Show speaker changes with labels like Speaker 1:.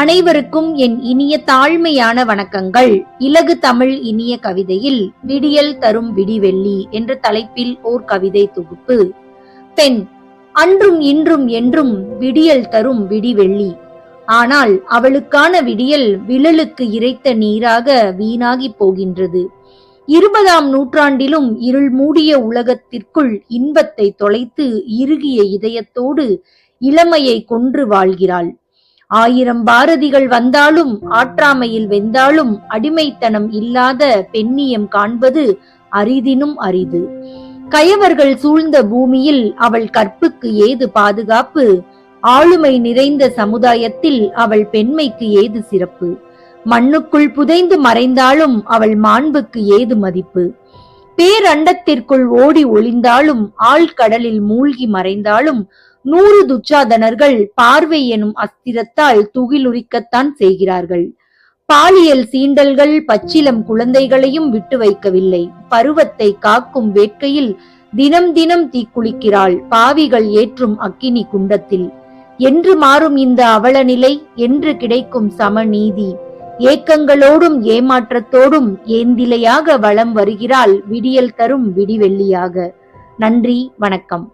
Speaker 1: அனைவருக்கும் என் இனிய தாழ்மையான வணக்கங்கள். இலகு தமிழ் இனிய கவிதையில் விடியல் தரும் விடிவெள்ளி என்ற தலைப்பில் ஓர் கவிதை தொகுப்பு. பெண் அன்றும் இன்றும் என்றும் விடியல் தரும் விடிவெள்ளி. ஆனால் அவளுக்கான விடியல் விழலுக்கு இறைத்த நீராக வீணாகி போகின்றது. இருபதாம் நூற்றாண்டிலும் இருள் மூடிய உலகத்திற்குள் இன்பத்தை தொலைத்து இறுகிய இதயத்தோடு இளமையை கொன்று வாழ்கிறாள். ஆயிரம் பாரதிகள் வந்தாலும் ஆற்றாமையில் வெந்தாலும் அடிமைத்தனம் இல்லாத பெண்ணியம் காண்பது அரிதினும் அரிது. கயவர்கள் சூழ்ந்த பூமியில் அவள் கற்புக்கு ஏது பாதுகாப்பு? ஆளுமை நிறைந்த சமுதாயத்தில் அவள் பெண்மைக்கு ஏது சிறப்பு? மண்ணுக்குள் புதைந்து மறைந்தாலும் அவள் மாண்புக்கு ஏது மதிப்பு? பேரண்டத்திற்குள் ஓடி ஒளிந்தாலும் ஆழ்கடலில் மூழ்கி மறைந்தாலும் நூறு துச்சாதனர்கள் பார்வை எனும் அஸ்திரத்தால் துகிலுரிக்கத்தான் செய்கிறார்கள். பாலியல் சீண்டல்கள் பச்சிலம் குழந்தைகளையும் விட்டு வைக்கவில்லை. பருவத்தை காக்கும் வேட்கையில் தினம் தினம் தீக்குளிக்கிறாள் பாவிகள் ஏற்றும் அக்கினி குண்டத்தில். என்று மாறும் இந்த அவல நிலை என்று கிடைக்கும் சமநீதி. ஏக்கங்களோடும் ஏமாற்றத்தோடும் ஏந்திலையாக வலம் வருகிறாள் விடியல் தரும் விடிவெள்ளியாக. நன்றி வணக்கம்.